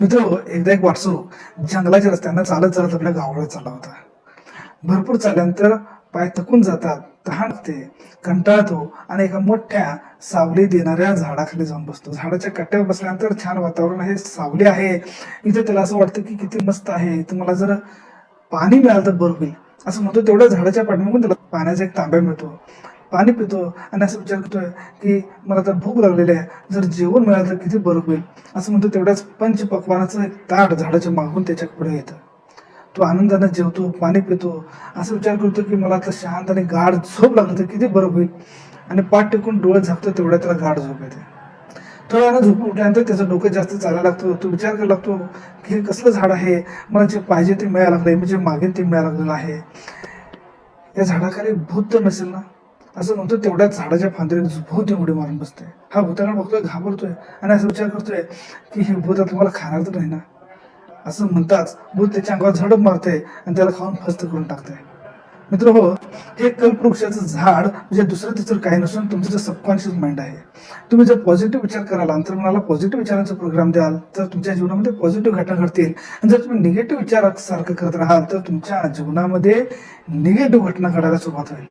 मित्र एकदा एक वाटसो जंगलाच्या रस्त्यानं चालत चालत आपल्या गावाला चालला होता. भरपूर चालल्यानंतर पाय थकून जातात तहानते कंटाळतो आणि एका मोठ्या सावली देणाऱ्या झाडाखाली जाऊन बसतो. झाडाच्या कट्ट्यावर बसल्यानंतर छान वातावरण आहे सावली आहे. इथे त्याला असं वाटतं की किती मस्त आहे. तुम्हाला जर पाणी मिळालं तर बरं होईल. असं म्हणतो तेवढ्या झाडाच्या पाठीमागून त्याला पाण्याचा एक तांब्या मिळतो. पाणी पितो. आणि असं विचार करतोय की मला तर भूक लागलेली आहे. जर जेवण मिळालं तर किती बरं होईल? असं म्हणतो तेवढ्याच पंच पकवानाचं एक ताट झाडाच्या मागून त्याच्या पुढे येतं. तो आनंदाने जेवतो पाणी पितो. असं विचार करतो की मला आता शांत आणि गाढ झोप लागलं तर किती बरं होईल? आणि पाठ टेकून डोळे झाकतो तेवढ्या त्याला गाढ झोप येते. थोड्या वेळानं झोपून उठल्यानंतर त्याचं डोकं जास्त चालायला लागतो. तो विचार करायला लागतो की हे कसलं झाड आहे? मला जे पाहिजे ते मिळायला लागलंय. मी जे मागेन ते मिळायला लागलेलं आहे. या झाडाखाली भूत तर नसेल ना? असं म्हणतो तेवढ्याच झाडाच्या फांदीवर भूत उडी मारून बसते हा भूताकडे बघतोय घाबरतोय आणि असं विचार करतोय की हे भूत आता मला खाणार तर नाही ना? असं म्हणताच भूत त्याच्या अंगावर झडप मारते आणि त्याला खाऊन फस्त करून टाकते मित्र हो हे कल्पवृक्षाचं झाड म्हणजे दुसरं तिसरं काही नसून तुमचं जे सबकॉन्शियस माइंड आहे. तुम्ही जर पॉझिटिव्ह विचार कराल अंतर्मनाला पॉझिटिव्ह विचारांचा प्रोग्राम द्याल तर तुमच्या जीवनामध्ये पॉझिटिव्ह घटना घडतील. आणि जर तुम्ही निगेटिव्ह विचार सारखं करत राहाल तर तुमच्या जीवनामध्ये निगेटिव्ह घटना घडायला सुरुवात होईल.